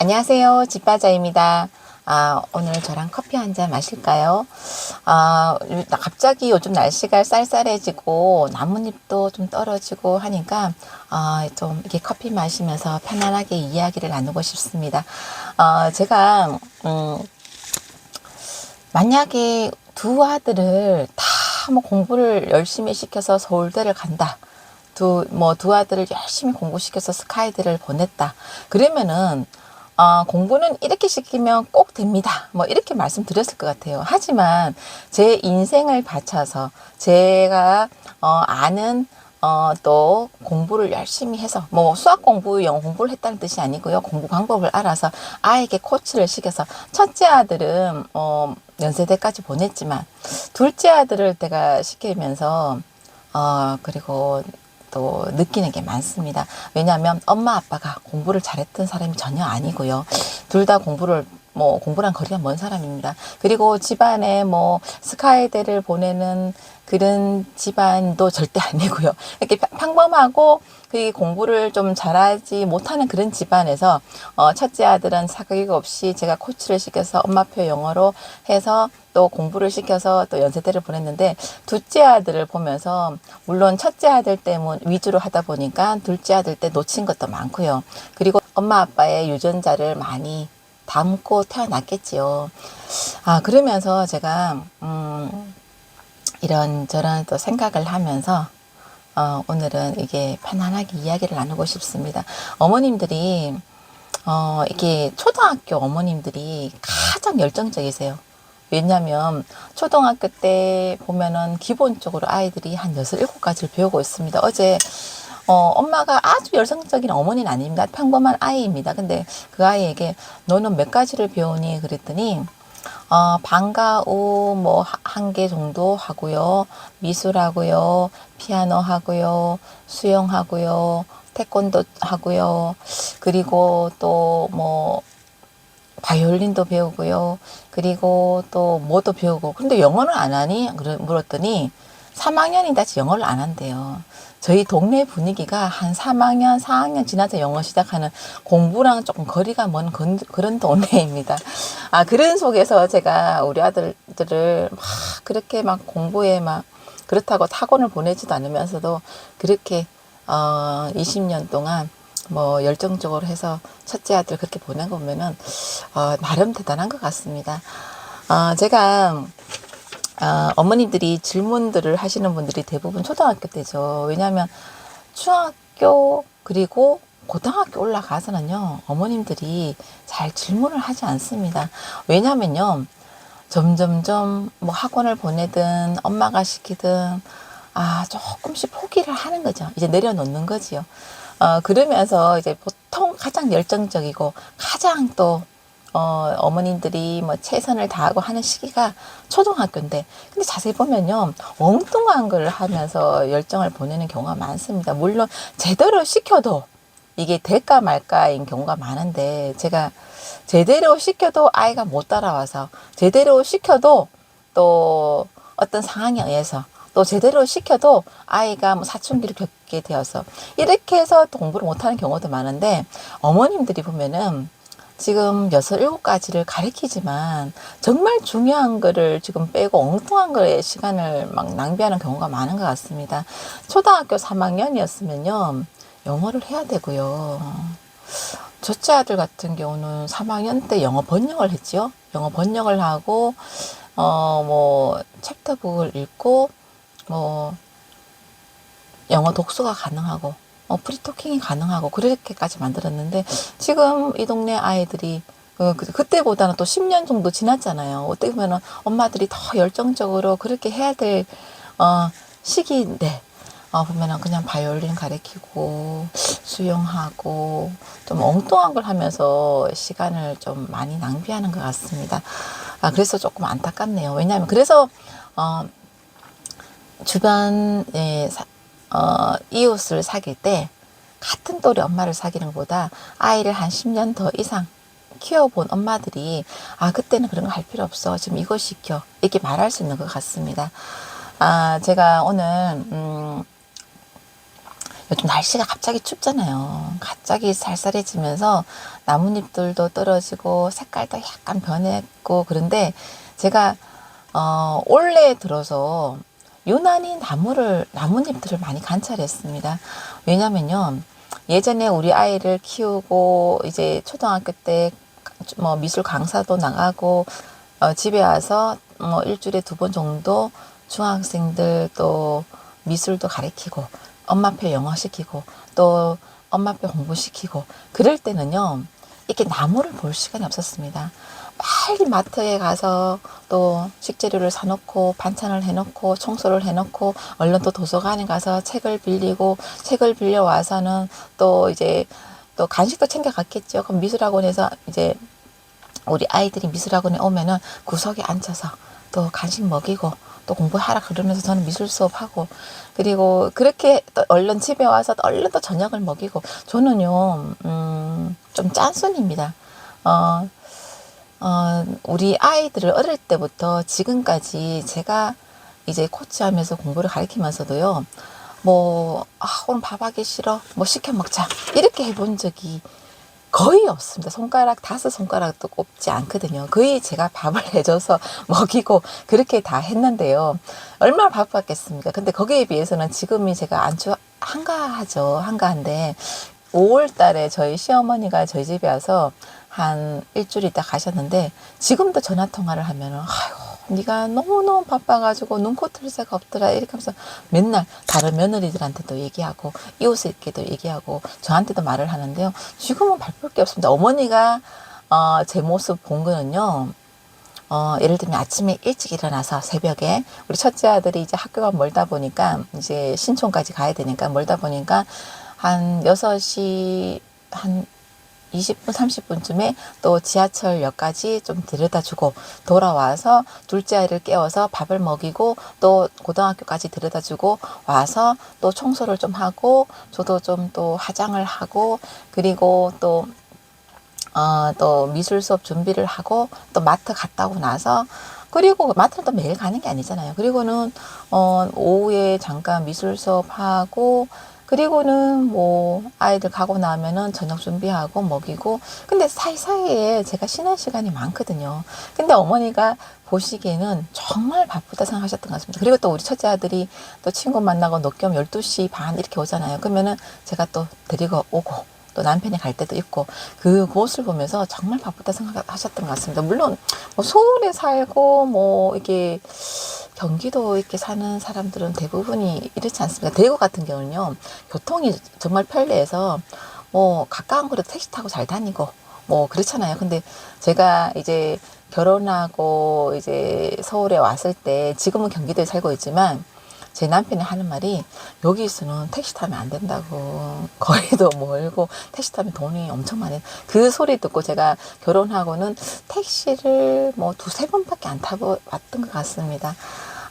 안녕하세요. 집바자입니다. 아, 오늘 저랑 커피 한 잔 마실까요? 아, 나- 갑자기 요즘 날씨가 쌀쌀해지고 나뭇잎도 좀 떨어지고 하니까 아, 좀 이렇게 커피 마시면서 편안하게 이야기를 나누고 싶습니다. 어, 제가 음, 만약에 두 아들을 다 뭐 공부를 열심히 시켜서 서울대를 간다. 두, 뭐, 두 아들을 열심히 공부시켜서 스카이대를 보냈다. 그러면은, 어, 공부는 이렇게 시키면 꼭 됩니다. 뭐, 이렇게 말씀드렸을 것 같아요. 하지만 제 인생을 바쳐서 제가, 어, 아는 어, 또 공부를 열심히 해서 뭐 수학 공부, 영어 공부를 했다는 뜻이 아니고요. 공부 방법을 알아서 아이에게 코치를 시켜서 첫째 아들은 어, 연세대까지 보냈지만 둘째 아들을 제가 시키면서 어, 그리고 또 느끼는 게 많습니다. 왜냐하면 엄마 아빠가 공부를 잘했던 사람이 전혀 아니고요. 둘 다 공부를 뭐 공부랑 거리가 먼 사람입니다. 그리고 집안에 뭐 스카이대를 보내는 그런 집안도 절대 아니고요. 이렇게 평- 평범하고 그 공부를 좀 잘하지 못하는 그런 집안에서 어, 첫째 아들은 사교육 없이 제가 코치를 시켜서 엄마표 영어로 해서 또 공부를 시켜서 또 연세대를 보냈는데 둘째 아들을 보면서 물론 첫째 아들 때문 위주로 하다 보니까 둘째 아들 때 놓친 것도 많고요. 그리고 엄마 아빠의 유전자를 많이 담고 태어났겠지요. 아 그러면서 제가 음, 이런 저런 또 생각을 하면서 어, 오늘은 이게 편안하게 이야기를 나누고 싶습니다. 어머님들이 어, 이게 초등학교 어머님들이 가장 열정적이세요. 왜냐면 초등학교 때 보면은 기본적으로 아이들이 한 여섯 일곱 가지를 배우고 있습니다. 어제 어, 엄마가 아주 열성적인 어머니는 아닙니다. 평범한 아이입니다. 근데 그 아이에게 너는 몇 가지를 배우니 그랬더니 어, 방과 후 뭐 한 개 정도 하고요. 미술하고요. 피아노 하고요. 수영 하고요. 태권도 하고요. 그리고 또 뭐 바이올린도 배우고요. 그리고 또 뭐도 배우고. 근데 영어는 안 하니? 물었더니 3학년이 다시 영어를 안 한대요. 저희 동네 분위기가 한 3학년, 4학년 지나서 영어 시작하는 공부랑 조금 거리가 먼 건- 그런 동네입니다. 아, 그런 속에서 제가 우리 아들들을 막 그렇게 막 공부에 막 그렇다고 학원을 보내지도 않으면서도 그렇게 어, 20년 동안 뭐 열정적으로 해서 첫째 아들 그렇게 보낸 거 보면은 어, 나름 대단한 것 같습니다. 어, 제가 어, 어머니들이 질문들을 하시는 분들이 대부분 초등학교 때죠. 왜냐하면 중학교 그리고 고등학교 올라가서는요 어머님들이 잘 질문을 하지 않습니다. 왜냐하면요 점점점 뭐 학원을 보내든 엄마가 시키든 아 조금씩 포기를 하는 거죠. 이제 내려놓는 거지요. 어 그러면서 이제 보통 가장 열정적이고 가장 또 어, 어머님들이 뭐 최선을 다하고 하는 시기가 초등학교인데, 근데 자세히 보면요, 엉뚱한 걸 하면서 열정을 보내는 경우가 많습니다. 물론 제대로 시켜도 이게 될까 말까인 경우가 많은데, 제가 제대로 시켜도 아이가 못 따라와서, 제대로 시켜도 또 어떤 상황에 의해서, 또 제대로 시켜도 아이가 뭐 사춘기를 겪게 되어서, 이렇게 해서 또 공부를 못하는 경우도 많은데, 어머님들이 보면은 지금 여섯 일곱 가지를 가르치지만 정말 중요한 거를 지금 빼고 엉뚱한 거에 시간을 막 낭비하는 경우가 많은 것 같습니다. 초등학교 3학년이었으면요, 영어를 해야 되고요. 첫째 아들 같은 경우는 3학년 때 영어 번역을 했지요. 영어 번역을 하고, 어, 뭐, 챕터북을 읽고, 뭐, 영어 독서가 가능하고, 어, 프리토킹이 가능하고, 그렇게까지 만들었는데, 지금 이 동네 아이들이, 어, 그, 그때보다는 또 10년 정도 지났잖아요. 어떻게 보면은 엄마들이 더 열정적으로 그렇게 해야 될, 어, 시기인데, 어, 보면은 그냥 바이올린 가르치고, 수영하고, 좀 엉뚱한 걸 하면서 시간을 좀 많이 낭비하는 것 같습니다. 아, 그래서 조금 안타깝네요. 왜냐하면, 그래서, 어, 주변에 사- 어, 이웃을 사귈 때 같은 또래 엄마를 사귀는 것보다 아이를 한 10년 더 이상 키워본 엄마들이 아 그때는 그런 거 할 필요 없어 지금 이거 시켜 이렇게 말할 수 있는 것 같습니다. 아 제가 오늘 음, 요즘 날씨가 갑자기 춥잖아요. 갑자기 쌀쌀해지면서 나뭇잎들도 떨어지고 색깔도 약간 변했고 그런데 제가 어, 올해 들어서 유난히 나무를 나뭇잎들을 많이 관찰했습니다. 왜냐면요. 예전에 우리 아이를 키우고 이제 초등학교 때 뭐 미술 강사도 나가고 어, 집에 와서 뭐 일주일에 두 번 정도 중학생들 또 미술도 가르치고 엄마표 영어 시키고 또 엄마표 공부 시키고 그럴 때는요 이렇게 나무를 볼 시간이 없었습니다. 빨리 마트에 가서 또 식재료를 사놓고 반찬을 해놓고 청소를 해놓고 얼른 또 도서관에 가서 책을 빌리고 책을 빌려 와서는 또 이제 또 간식도 챙겨 갔겠죠. 그럼 미술학원에서 이제 우리 아이들이 미술학원에 오면은 구석에 앉아서 또 간식 먹이고 또 공부하라 그러면서 저는 미술 수업하고 그리고 그렇게 또 얼른 집에 와서 또 얼른 또 저녁을 먹이고 저는요 음좀 짠순입니다. 어, 어 우리 아이들을 어릴 때부터 지금까지 제가 이제 코치하면서 공부를 가르치면서도요. 뭐, 아, 오늘 밥 하기 싫어. 뭐 시켜 먹자. 이렇게 해본 적이 거의 없습니다. 손가락, 다섯 손가락도 꼽지 않거든요. 거의 제가 밥을 해줘서 먹이고 그렇게 다 했는데요. 얼마나 바빴겠습니까? 근데 거기에 비해서는 지금이 제가 안주 한가하죠. 한가한데 5월 달에 저희 시어머니가 저희 집에 와서 한 일주일 있다 가셨는데 지금도 전화 통화를 하면은 아이고 네가 너무너무 바빠가지고 눈코 뜰 새가 없더라 이렇게 하면서 맨날 다른 며느리들한테도 얘기하고 이웃에게도 얘기하고 저한테도 말을 하는데요. 지금은 바쁠 게 없습니다. 어머니가 어, 제 모습 본 거는요 어, 예를 들면 아침에 일찍 일어나서 새벽에 우리 첫째 아들이 이제 학교가 멀다 보니까 이제 신촌까지 가야 되니까 멀다 보니까 한 6시 한 20분, 30분쯤에 또 지하철역까지 좀 데려다 주고 돌아와서 둘째 아이를 깨워서 밥을 먹이고 또 고등학교까지 데려다 주고 와서 또 청소를 좀 하고 저도 좀 또 화장을 하고 그리고 또 어, 또 미술 수업 준비를 하고 또 마트 갔다 오고 나서 그리고 마트는 또 매일 가는 게 아니잖아요. 그리고는 어, 오후에 잠깐 미술 수업하고 그리고는 뭐 아이들 가고 나면은 저녁 준비하고 먹이고 근데 사이사이에 제가 쉬는 시간이 많거든요. 근데 어머니가 보시기에는 정말 바쁘다 생각하셨던 것 같습니다. 그리고 또 우리 첫째 아들이 또 친구 만나고 늦겸 12시 반 이렇게 오잖아요. 그러면은 제가 또 데리고 오고 또 남편이 갈 때도 있고 그 모습을 보면서 정말 바쁘다 생각하셨던 것 같습니다. 물론 뭐 서울에 살고 뭐 이게 경기도 이렇게 사는 사람들은 대부분이 이렇지 않습니까? 대구 같은 경우는요 교통이 정말 편리해서 뭐 가까운 거리도 택시 타고 잘 다니고 뭐 그렇잖아요. 근데 제가 이제 결혼하고 이제 서울에 왔을 때 지금은 경기도에 살고 있지만 제 남편이 하는 말이 여기서는 택시 타면 안 된다고 거리도 멀고 택시 타면 돈이 엄청 많이 그 소리 듣고 제가 결혼하고는 택시를 뭐 두세 번밖에 안 타고 왔던 것 같습니다.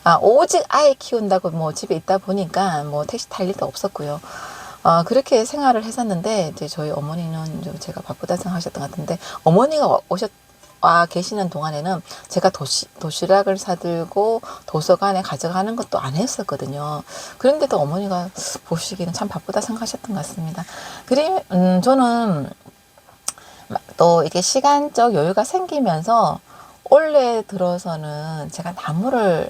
아, 오직 아이 키운다고 뭐 집에 있다 보니까 뭐 택시 탈 일도 없었고요. 어, 그렇게 생활을 했었는데 이제 저희 어머니는 좀 제가 바쁘다 생각하셨던 것 같은데 어머니가 오셨 와 계시는 동안에는 제가 도시, 도시락을 사들고 도서관에 가져가는 것도 안 했었거든요. 그런데도 어머니가 보시기에는 참 바쁘다 생각하셨던 것 같습니다. 그리, 음, 저는 또 이게 시간적 여유가 생기면서 올해 들어서는 제가 나무를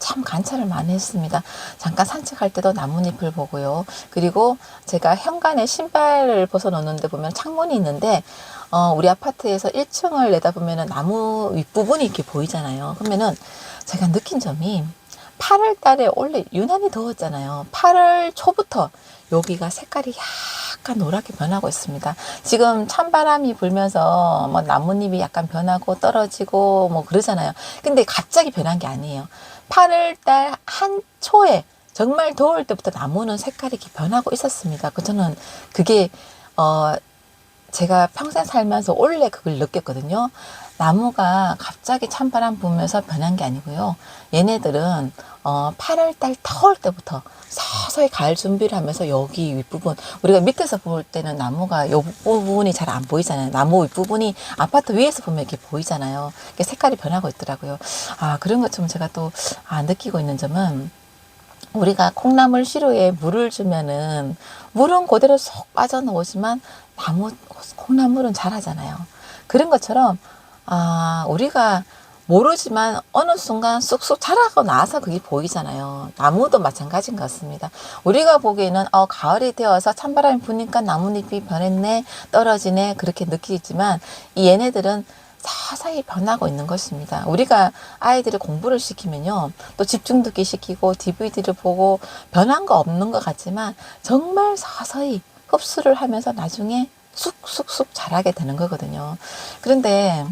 참 관찰을 많이 했습니다. 잠깐 산책할 때도 나뭇잎을 보고요. 그리고 제가 현관에 신발을 벗어놓는데 보면 창문이 있는데 어, 우리 아파트에서 1층을 내다보면 나무 윗부분이 이렇게 보이잖아요. 그러면은 제가 느낀 점이 8월 달에 원래 유난히 더웠잖아요. 8월 초부터 여기가 색깔이 약간 노랗게 변하고 있습니다. 지금 찬바람이 불면서 뭐 나뭇잎이 약간 변하고 떨어지고 뭐 그러잖아요. 근데 갑자기 변한 게 아니에요. 8월 달 한 초에 정말 더울 때부터 나무는 색깔이 변하고 있었습니다. 그 저는 그게 어 제가 평생 살면서 원래 그걸 느꼈거든요. 나무가 갑자기 찬바람 불면서 변한 게 아니고요. 얘네들은 어 8월 달 더울 때부터 서서히 가을 준비를 하면서 여기 윗부분 우리가 밑에서 볼 때는 나무가 요 부분이 잘 안 보이잖아요. 나무 윗부분이 아파트 위에서 보면 이렇게 보이잖아요. 색깔이 변하고 있더라고요. 아 그런 것 좀 제가 또 아, 느끼고 있는 점은 우리가 콩나물 시루에 물을 주면은 물은 그대로 쏙 빠져나오지만 나무 콩나물은 잘하잖아요. 그런 것처럼 아 우리가 모르지만 어느 순간 쑥쑥 자라고 나서 그게 보이잖아요. 나무도 마찬가지인 것 같습니다. 우리가 보기에는 어, 가을이 되어서 찬바람이 부니까 나뭇잎이 변했네, 떨어지네 그렇게 느끼지만 이 얘네들은 서서히 변하고 있는 것입니다. 우리가 아이들을 공부를 시키면요. 또 집중 듣기 시키고 DVD를 보고 변한 거 없는 것 같지만 정말 서서히 흡수를 하면서 나중에 쑥쑥쑥 자라게 되는 거거든요. 그런데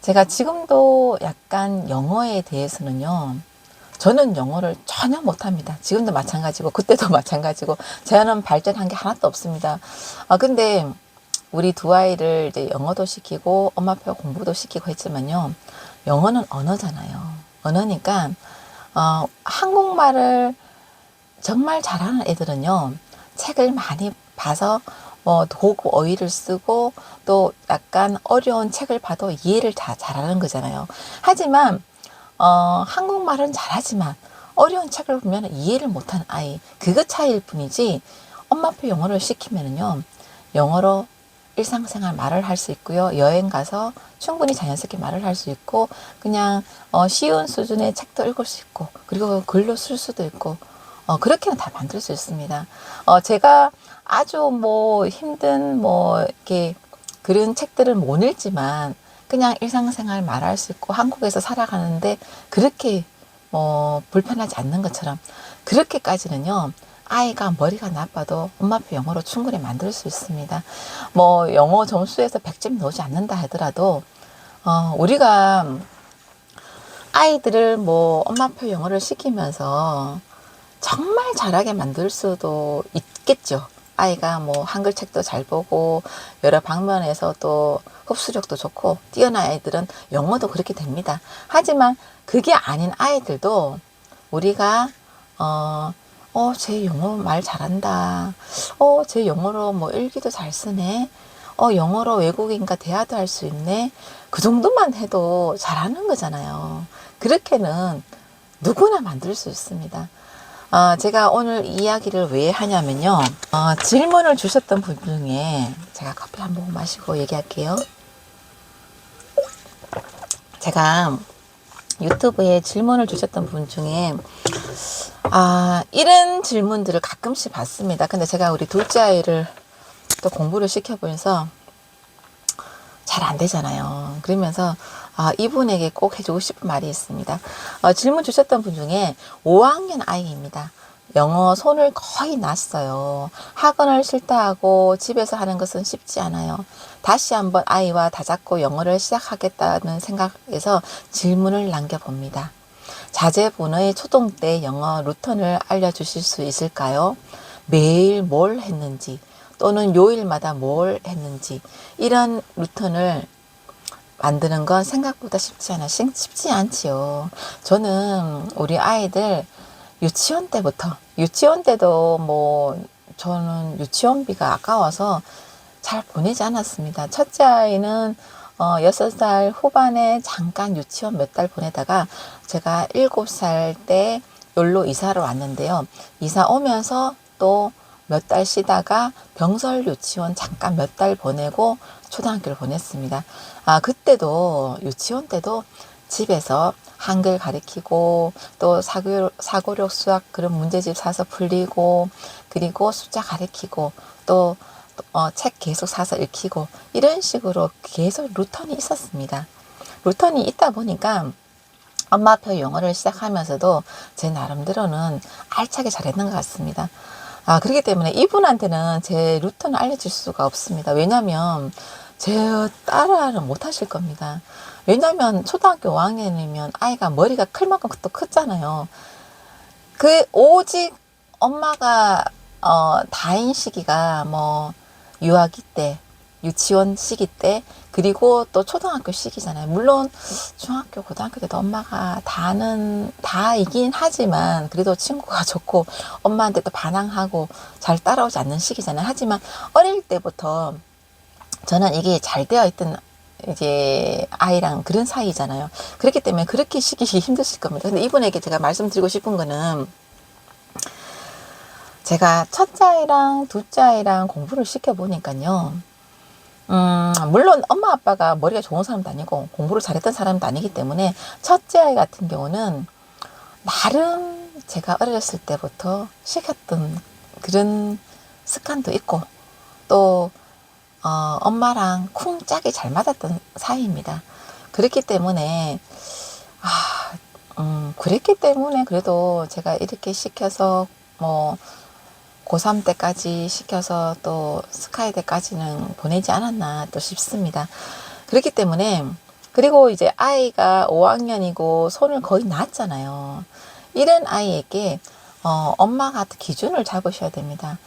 제가 지금도 약간 영어에 대해서는요. 저는 영어를 전혀 못합니다. 지금도 마찬가지고 그때도 마찬가지고 저는 발전한 게 하나도 없습니다. 아 근데 우리 두 아이를 이제 영어도 시키고 엄마 아빠 공부도 시키고 했지만요. 영어는 언어잖아요. 언어니까 어, 한국말을 정말 잘하는 애들은요. 책을 많이 봐서 뭐 도구 어휘를 쓰고 또 약간 어려운 책을 봐도 이해를 다 잘하는 거잖아요. 하지만 어, 한국말은 잘하지만 어려운 책을 보면 이해를 못하는 아이 그거 차이일 뿐이지 엄마 아빠 영어를 시키면은요 영어로 일상생활 말을 할 수 있고요 여행 가서 충분히 자연스럽게 말을 할 수 있고 그냥 어, 쉬운 수준의 책도 읽을 수 있고 그리고 글로 쓸 수도 있고 어, 그렇게는 다 만들 수 있습니다. 어, 제가 아주 뭐 힘든 뭐 이렇게 그런 책들을 못 읽지만 그냥 일상생활 말할 수 있고 한국에서 살아가는데 그렇게 뭐 불편하지 않는 것처럼 그렇게까지는요. 아이가 머리가 나빠도 엄마 아빠 영어로 충분히 만들 수 있습니다. 뭐 영어 점수에서 100점 나오지 않는다 하더라도 어, 우리가 아이들을 뭐 엄마 아빠 영어를 시키면서 정말 잘하게 만들 수도 있겠죠. 아이가 뭐 한글 책도 잘 보고 여러 방면에서 또 흡수력도 좋고 뛰어난 아이들은 영어도 그렇게 됩니다. 하지만 그게 아닌 아이들도 우리가 어, 어, 쟤 영어 말 잘한다. 어, 쟤 영어로 뭐 일기도 잘 쓰네. 어, 영어로 외국인과 대화도 할 수 있네. 그 정도만 해도 잘하는 거잖아요. 그렇게는 누구나 만들 수 있습니다. 어, 제가 오늘 이야기를 왜 하냐면요. 어, 질문을 주셨던 분 중에 제가 커피 한 모금 마시고 얘기할게요. 제가 유튜브에 질문을 주셨던 분 중에 아, 이런 질문들을 가끔씩 받습니다. 근데 제가 우리 둘째 아이를 또 공부를 시켜보면서 잘 안 되잖아요. 그러면서 아, 이분에게 꼭 해주고 싶은 말이 있습니다. 어, 질문 주셨던 분 중에 5학년 아이입니다. 영어 손을 거의 놨어요. 학원을 싫다 하고 집에서 하는 것은 쉽지 않아요. 다시 한번 아이와 다잡고 영어를 시작하겠다는 생각에서 질문을 남겨봅니다. 자제분의 초등 때 영어 루턴을 알려주실 수 있을까요? 매일 뭘 했는지 또는 요일마다 뭘 했는지 이런 루턴을 만드는 건 생각보다 쉽지 않아 쉽지 않지요. 저는 우리 아이들 유치원 때부터 유치원 때도 뭐 저는 유치원비가 아까워서 잘 보내지 않았습니다. 첫째 아이는 어, 6살 후반에 잠깐 유치원 몇 달 보내다가 제가 7살 때 여기로 이사를 왔는데요. 이사 오면서 또 몇 달 쉬다가 병설 유치원 잠깐 몇 달 보내고 초등학교를 보냈습니다. 아, 그때도 유치원 때도 집에서 한글 가르치고 또 사고, 사고력 수학 그런 문제집 사서 풀리고 그리고 숫자 가르치고 또 어, 책 계속 사서 읽히고 이런 식으로 계속 루턴이 있었습니다. 루턴이 있다 보니까 엄마표 영어를 시작하면서도 제 나름대로는 알차게 잘했는 것 같습니다. 아, 그렇기 때문에 이분한테는 제 루턴을 알려줄 수가 없습니다. 왜냐면 제 딸은 못 하실 겁니다. 왜냐면 초등학교 5학년이면 아이가 머리가 클 만큼 또 컸잖아요. 그 오직 엄마가 어 다인 시기가 뭐 유아기 때, 유치원 시기 때, 그리고 또 초등학교 시기잖아요. 물론 중학교, 고등학교 때도 엄마가 다는 다이긴 하지만 그래도 친구가 좋고 엄마한테 또 반항하고 잘 따라오지 않는 시기잖아요. 하지만 어릴 때부터 저는 이게 잘 되어 있던 이제 아이랑 그런 사이잖아요. 그렇기 때문에 그렇게 시키기 힘드실 겁니다. 근데 이분에게 제가 말씀드리고 싶은 거는 제가 첫째 아이랑 둘째 아이랑 공부를 시켜보니까요. 음, 물론 엄마 아빠가 머리가 좋은 사람도 아니고 공부를 잘했던 사람도 아니기 때문에 첫째 아이 같은 경우는 나름 제가 어렸을 때부터 시켰던 그런 습관도 있고 또 어, 엄마랑 쿵 짝이 잘 맞았던 사이입니다. 그렇기 때문에 아, 음, 그랬기 때문에 그래도 제가 이렇게 시켜서 뭐 고3 때까지 시켜서 또 스카이 때까지는 보내지 않았나 또 싶습니다. 그렇기 때문에 그리고 이제 아이가 5학년이고 손을 거의 놨잖아요. 이런 아이에게 어, 엄마가 기준을 잡으셔야 됩니다.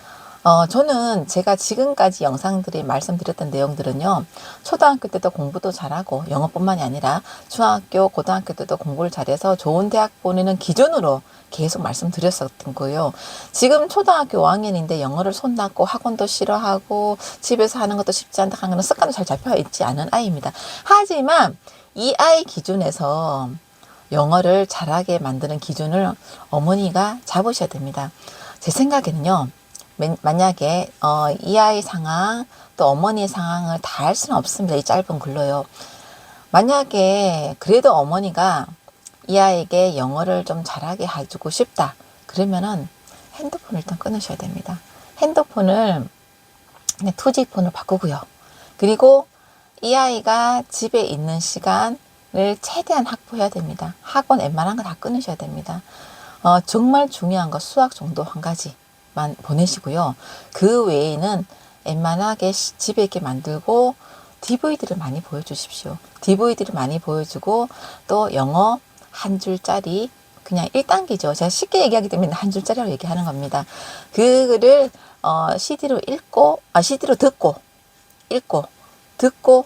어, 저는 제가 지금까지 영상들이 말씀드렸던 내용들은요, 초등학교 때도 공부도 잘하고, 영어뿐만이 아니라 중학교, 고등학교 때도 공부를 잘해서 좋은 대학 보내는 기준으로 계속 말씀드렸었던 거예요. 지금 초등학교 5학년인데 영어를 손놨고 학원도 싫어하고 집에서 하는 것도 쉽지 않다 하는 습관도 잘 잡혀 있지 않은 아이입니다. 하지만 이 아이 기준에서 영어를 잘하게 만드는 기준을 어머니가 잡으셔야 됩니다. 제 생각에는요. 맨- 만약에 어, 이 아이 상황 또 어머니의 상황을 다 할 수는 없습니다. 이 짧은 글로요. 만약에 그래도 어머니가 이 아이에게 영어를 좀 잘하게 해주고 싶다. 그러면은 핸드폰을 일단 끊으셔야 됩니다. 핸드폰을 투지폰을 바꾸고요. 그리고 이 아이가 집에 있는 시간을 최대한 확보해야 됩니다. 학원 웬만한 거 다 끊으셔야 됩니다. 어, 정말 중요한 거 수학 정도 한 가지 만 보내시고요. 그 외에는 웬만하게 시- 집에 있게 만들고 DVD를 많이 보여주십시오. DVD를 많이 보여주고 또 영어 한 줄짜리 그냥 1단계죠. 제가 쉽게 얘기하기 때문에 한 줄짜리라고 얘기하는 겁니다. 그거를 어, CD로 읽고 아 CD로 듣고 읽고 듣고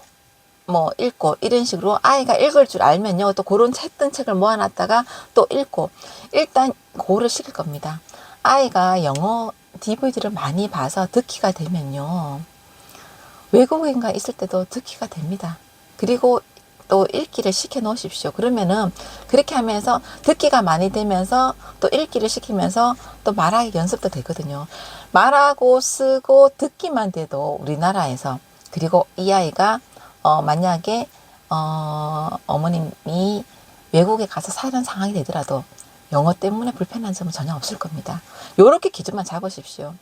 뭐 읽고 이런 식으로 아이가 읽을 줄 알면요 또 그런 했던 책을 모아놨다가 또 읽고 일단 고를 시킬 겁니다 아이가 영어 DVD를 많이 봐서 듣기가 되면요. 외국인과 있을 때도 듣기가 됩니다. 그리고 또 읽기를 시켜 놓으십시오. 그러면은 그렇게 하면서 듣기가 많이 되면서 또 읽기를 시키면서 또 말하기 연습도 되거든요. 말하고 쓰고 듣기만 돼도 우리나라에서 그리고 이 아이가 어, 만약에 어, 어머님이 외국에 가서 사는 상황이 되더라도 영어 때문에 불편한 점은 전혀 없을 겁니다. 요렇게 기준만 잡으십시오.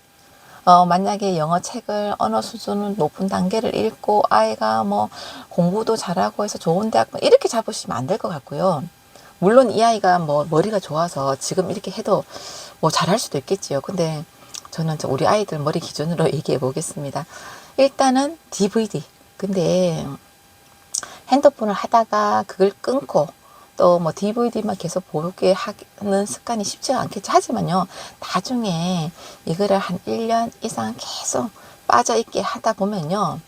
어, 만약에 영어 책을 언어 수준은 높은 단계를 읽고 아이가 뭐 공부도 잘하고 해서 좋은 대학 이렇게 잡으시면 안 될 것 같고요. 물론 이 아이가 뭐 머리가 좋아서 지금 이렇게 해도 뭐 잘할 수도 있겠지요. 근데 저는 저 우리 아이들 머리 기준으로 얘기해 보겠습니다. 일단은 DVD. 근데 핸드폰을 하다가 그걸 끊고 또 뭐 DVD만 계속 보게 하는 습관이 쉽지가 않겠죠. 하지만요, 나중에 이거를 한 1년 이상 계속 빠져있게 하다 보면요,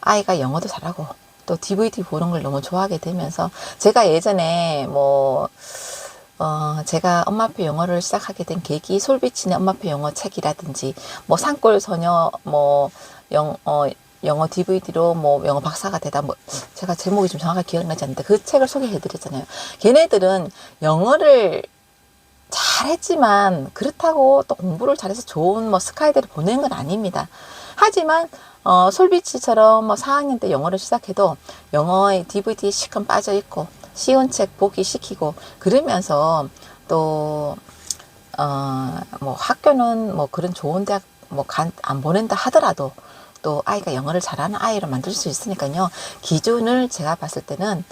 아이가 영어도 잘하고 또 DVD 보는 걸 너무 좋아하게 되면서 제가 예전에 뭐 어, 제가 엄마표 영어를 시작하게 된 계기 솔비치의 엄마표 영어 책이라든지 뭐 산골 소녀 뭐 영, 어, 영어 DVD로 뭐 영어 박사가 되다 뭐 제가 제목이 좀 정확하게 기억나지 않는데 그 책을 소개해 드렸잖아요. 걔네들은 영어를 잘했지만 그렇다고 또 공부를 잘해서 좋은 뭐 스카이들을 보내는 건 아닙니다. 하지만 어, 솔비치처럼 뭐 4학년 때 영어를 시작해도 영어에 DVD 시큼 빠져 있고 쉬운 책 보기 시키고 그러면서 또 어, 뭐 학교는 뭐 그런 좋은 대학 뭐 안 보낸다 하더라도 또 아이가 영어를 잘하는 아이로 만들 수 있으니까요. 기준을 제가 봤을 때는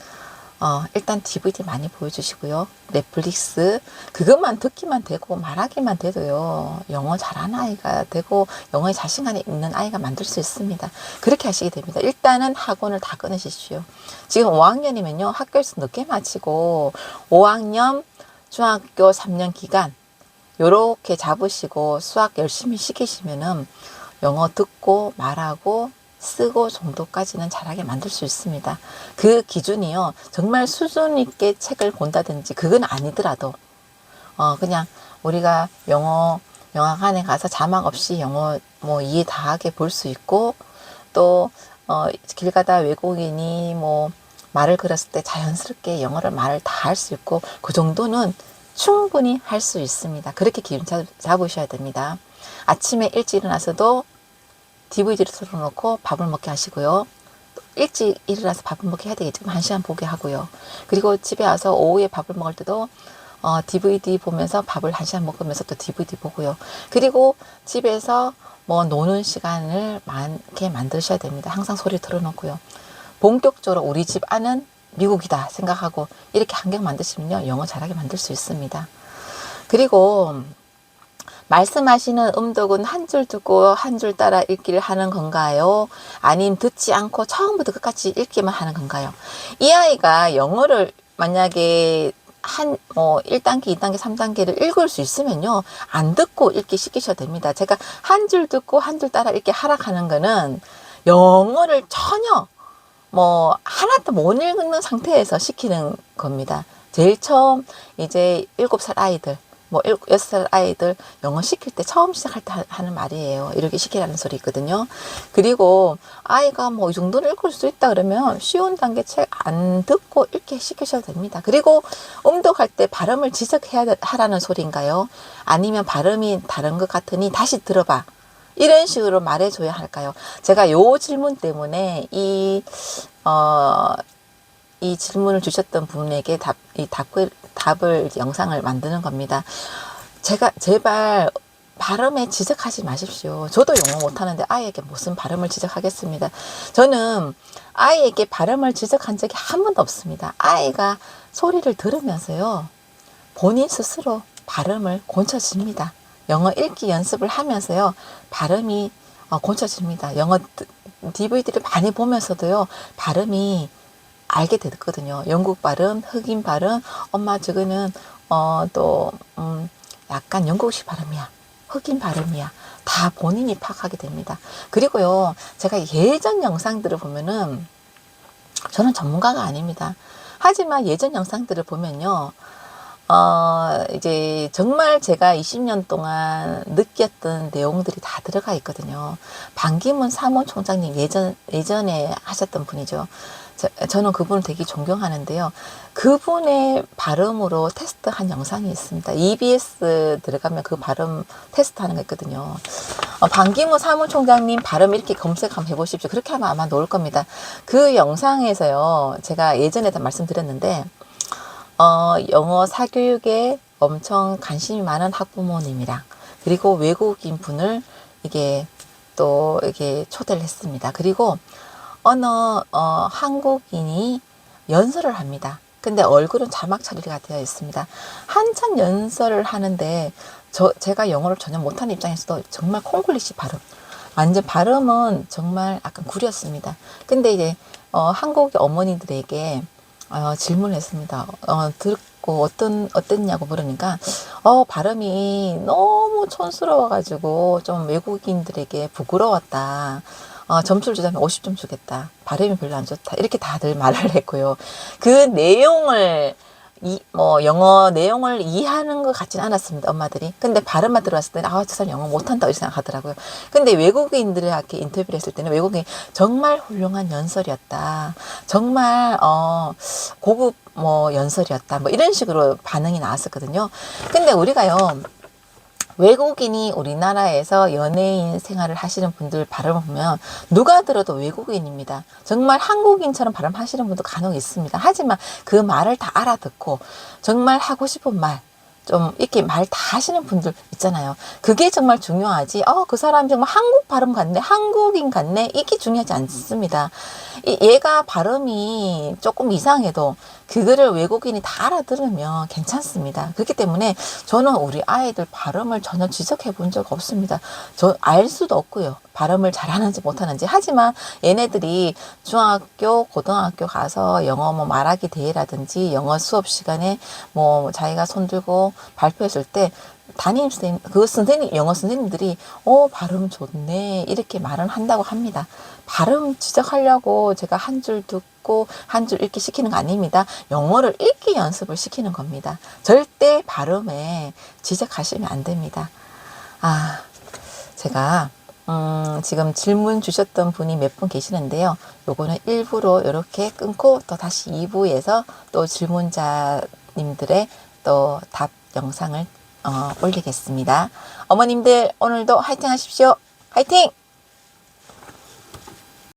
어, 일단 DVD 많이 보여주시고요. 넷플릭스 그것만 듣기만 되고 말하기만 돼도요. 영어 잘하는 아이가 되고 영어에 자신감이 있는 아이가 만들 수 있습니다. 그렇게 하시게 됩니다. 일단은 학원을 다 끊으십시오. 지금 5학년이면요. 학교에서 늦게 마치고 5학년 중학교 3년 기간 요렇게 잡으시고 수학 열심히 시키시면은 영어 듣고 말하고 쓰고 정도까지는 잘하게 만들 수 있습니다. 그 기준이요. 정말 수준 있게 책을 본다든지 그건 아니더라도 어 그냥 우리가 영어 영화관에 가서 자막 없이 영어 뭐 이해 다하게 볼 수 있고 또 어, 길 가다 외국인이 뭐 말을 걸었을 때 자연스럽게 영어를 말을 다 할 수 있고 그 정도는 충분히 할 수 있습니다. 그렇게 기준 잡- 잡으셔야 됩니다. 아침에 일찍 일어나서도 DVD를 틀어놓고 밥을 먹게 하시고요. 또 일찍 일어나서 밥을 먹게 해야 되겠지만 한 시간 보게 하고요. 그리고 집에 와서 오후에 밥을 먹을 때도 어, DVD 보면서 밥을 한 시간 먹으면서 또 DVD 보고요. 그리고 집에서 뭐 노는 시간을 많게 만드셔야 됩니다. 항상 소리 틀어놓고요. 본격적으로 우리 집 안은 미국이다 생각하고 이렇게 환경 만드시면요. 영어 잘하게 만들 수 있습니다. 그리고 말씀하시는 음독은 한 줄 듣고 한 줄 따라 읽기를 하는 건가요? 아님 듣지 않고 처음부터 끝까지 읽기만 하는 건가요? 이 아이가 영어를 만약에 한, 뭐, 1단계, 2단계, 3단계를 읽을 수 있으면요. 안 듣고 읽기 시키셔도 됩니다. 제가 한 줄 듣고 한 줄 따라 읽기 하락하는 거는 영어를 전혀 뭐, 하나도 못 읽는 상태에서 시키는 겁니다. 제일 처음 이제 7살 아이들, 뭐, 6살 아이들 영어 시킬 때 처음 시작할 때 하- 하는 말이에요. 이렇게 시키라는 소리 있거든요. 그리고 아이가 뭐 이 정도는 읽을 수 있다 그러면 쉬운 단계 책 안 듣고 읽게 시키셔도 됩니다. 그리고 음독할 때 발음을 지적해야 되- 하라는 소리인가요? 아니면 발음이 다른 것 같으니 다시 들어봐. 이런 식으로 말해줘야 할까요? 제가 요 질문 때문에 이, 어, 이 질문을 주셨던 분에게 답, 이 답글, 답을 영상을 만드는 겁니다. 제가 제발 발음에 지적하지 마십시오. 저도 영어 못하는데 아이에게 무슨 발음을 지적하겠습니다. 저는 아이에게 발음을 지적한 적이 한 번도 없습니다. 아이가 소리를 들으면서요. 본인 스스로 발음을 고쳐집니다. 영어 읽기 연습을 하면서요. 발음이 어, 고쳐집니다. 영어 DVD를 많이 보면서도요. 발음이 알게 됐거든요. 영국 발음, 흑인 발음, 엄마 저거는 어 또 음, 약간 영국식 발음이야. 흑인 발음이야. 다 본인이 파악하게 됩니다. 그리고요, 제가 예전 영상들을 보면은 저는 전문가가 아닙니다. 하지만 예전 영상들을 보면요, 어, 이제 정말 제가 20년 동안 느꼈던 내용들이 다 들어가 있거든요. 반기문 사무총장님 예전, 예전에 하셨던 분이죠. 저, 저는 그분을 되게 존경하는데요. 그분의 발음으로 테스트한 영상이 있습니다. EBS 들어가면 그 발음 테스트하는 거 있거든요. 어, 반기문 사무총장님 발음 이렇게 검색 한번 해보십시오. 그렇게 하면 아마 나올 겁니다. 그 영상에서요, 제가 예전에도 말씀드렸는데, 어, 영어 사교육에 엄청 관심이 많은 학부모님이랑 그리고 외국인 분을 이게 또 이게 초대를 했습니다. 그리고 어느 어, 한국인이 연설을 합니다. 근데 얼굴은 자막 처리가 되어 있습니다. 한참 연설을 하는데 저 제가 영어를 전혀 못하는 입장에서도 정말 콩글리시 발음 완전 발음은 정말 약간 구렸습니다. 근데 이제 어, 한국의 어머니들에게 어, 질문을 했습니다. 어, 듣고 어떤 어땠냐고 물으니까 어, 발음이 너무 촌스러워가지고 좀 외국인들에게 부끄러웠다. 어, 점수를 주자면 50점 주겠다. 발음이 별로 안 좋다. 이렇게 다들 말을 했고요. 그 내용을 이, 뭐, 영어 내용을 이해하는 것 같지는 않았습니다, 엄마들이. 근데 발음만 들어왔을 때는, 아, 저 사람 영어 못한다, 이렇게 생각하더라고요. 근데 외국인들한테 인터뷰를 했을 때는 외국인이 정말 훌륭한 연설이었다. 정말, 어, 고급 뭐 연설이었다. 뭐 이런 식으로 반응이 나왔었거든요. 근데 우리가요, 외국인이 우리나라에서 연예인 생활을 하시는 분들 발음을 보면 누가 들어도 외국인입니다. 정말 한국인처럼 발음하시는 분도 간혹 있습니다. 하지만 그 말을 다 알아듣고 정말 하고 싶은 말, 좀 이렇게 말 다 하시는 분들 있잖아요. 그게 정말 중요하지. 어, 그 사람 정말 한국 발음 같네. 한국인 같네. 이게 중요하지 않습니다. 이- 얘가 발음이 조금 이상해도 그거를 외국인이 다 알아들으면 괜찮습니다. 그렇기 때문에 저는 우리 아이들 발음을 전혀 지적해 본 적 없습니다. 저 알 수도 없고요. 발음을 잘하는지 못하는지. 하지만 얘네들이 중학교, 고등학교 가서 영어 뭐 말하기 대회라든지 영어 수업 시간에 뭐 자기가 손들고 발표했을 때 담임 선생님, 그 선생님, 영어 선생님들이, 어, 발음 좋네. 이렇게 말은 한다고 합니다. 발음 지적하려고 제가 한 줄 듣고 한 줄 읽기 시키는 거 아닙니다. 영어를 읽기 연습을 시키는 겁니다. 절대 발음에 지적하시면 안 됩니다. 아, 제가, 음, 지금 질문 주셨던 분이 몇 분 계시는데요. 요거는 일부러 이렇게 끊고 또 다시 2부에서 또 질문자님들의 또 답 영상을 어, 올리겠습니다. 어머님들 오늘도 화이팅 하십시오. 화이팅!